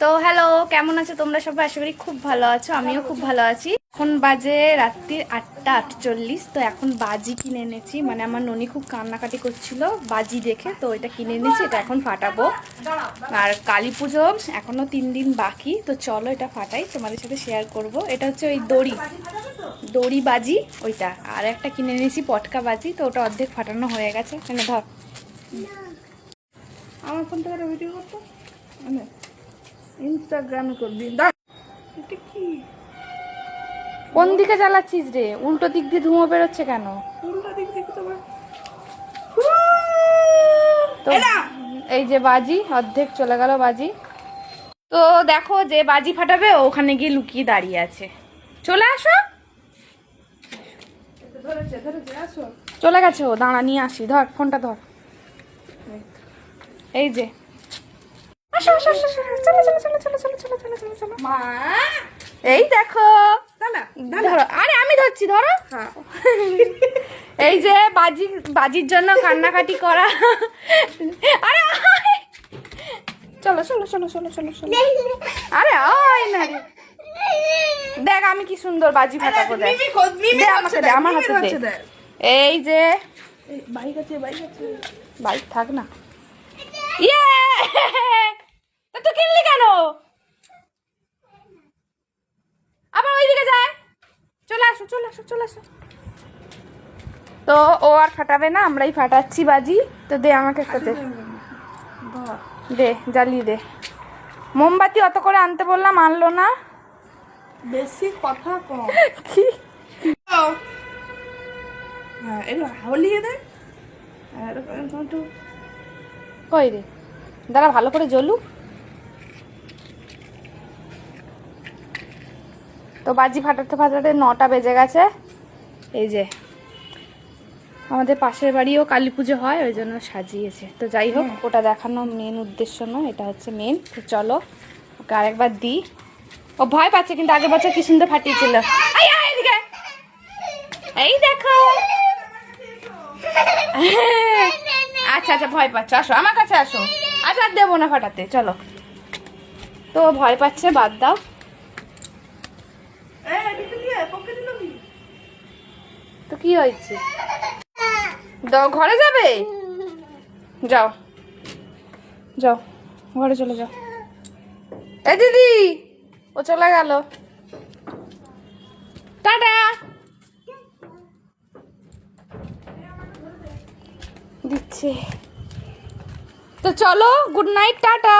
তো হ্যালো কেমন আছো তোমরা সবাই? আশা করি খুব ভালো আছো, আমিও খুব ভালো আছি। এখন বাজে রাত্রির আটটা আটচল্লিশ, তো এখন বাজি কিনে এনেছি। মানে আমার ননি খুব কান্নাকাটি করছিল বাজি দেখে, তো এটা কিনে এনেছি, এটা এখন ফাটাবো। আর কালী পুজো এখনও তিন দিন বাকি, তো চলো এটা ফাটাই, তোমাদের সাথে শেয়ার করব। এটা হচ্ছে ওই দড়ি দড়ি বাজি, ওইটা। আর একটা কিনে এনেছি পটকা বাজি, তো ওটা অর্ধেক ফাটানো হয়ে গেছে। মানে ধর। আমার ফোন থেকে ভিডিও করতো? ইনস্টাগ্রামে করবি। দাঁড়া এটা কি? কোন দিকে চালাচ্ছিস রে? উল্টো দিক দিয়ে ধুঁয়ো বেরোচ্ছে কেন? উল্টা দিক থেকে তো তো এই যে বাজি অর্ধেক চলে গেল বাজি। তো দেখো যে বাজি ফাটাবে ওখানে গিয়ে লুকিয়ে দাঁড়িয়ে আছে। চলে আসো। চলে গেছে ও দাঁড়া নিয়ে আসি ধর ফোনটা ধর। এই যে। আসো আসো আসো চলো চলো চলো চলো চলো চলো চলো চলো চলো মা এই দেখো ধরো আরে আমি ধরছি ধরো হ্যাঁ এই যে বাজি বাজির জন্য কান্নাকাটি করা আরে চলো চলো চলো চলো চলো চলো আরে আয় না দেখ আমি কি সুন্দর বাজি ফাটাবো দেখ দে আমাকে দে আমার হাতে দে এই যে বাইক আছে বাইক আছে বাইক থাক না ইয়ে কিনলি কেন? আবার ওইদিকে যায়। চলে আসো চলে আসো চলে আসো। তো ও আর ফাটাবে না আমরাই ফাটাচ্ছি বাজি। তো দে আমাকে একটা দে। দে জ্বালিয়ে দে। মোমবাতি অত করে আনতে বললাম আনলো না। বেশি কথা কম। কি? হ্যাঁ এটা হলিয়ে দে। আর এরকম কই রে? দাঁড়া ভালো করে জ্বলুক। তো বাজি ফাটাতে ফাটাতে নটা বেজে গেছে। এই যে আমাদের পাশের বাড়িও কালী পুজো হয় ওই জন্য সাজিয়েছে। তো যাই হোক ওটা দেখানো মেন উদ্দেশ্য নয় এটা হচ্ছে মেন তো চলো ওকে আরেকবার দিই। ও ভয় পাচ্ছে কিন্তু আগের বছর কি সুন্দর ফাটিয়েছিল। এই দেখো। আচ্ছা আচ্ছা ভয় পাচ্ছ। আসো আমার কাছে আসো। আচ্ছা আর দেবো না ফাটাতে চলো। তো ভয় পাচ্ছে বাদ দাও এই এদিকে দিয়ে পকে দিল কি তো কি? হয়েছে? ঘরে যাবে? যাও। যাও, ঘরে চলে যাও। এ, দিদি! ও চলে গেল। টাটা! দিচ্ছে। তো চলো, গুড নাইট, টাটা।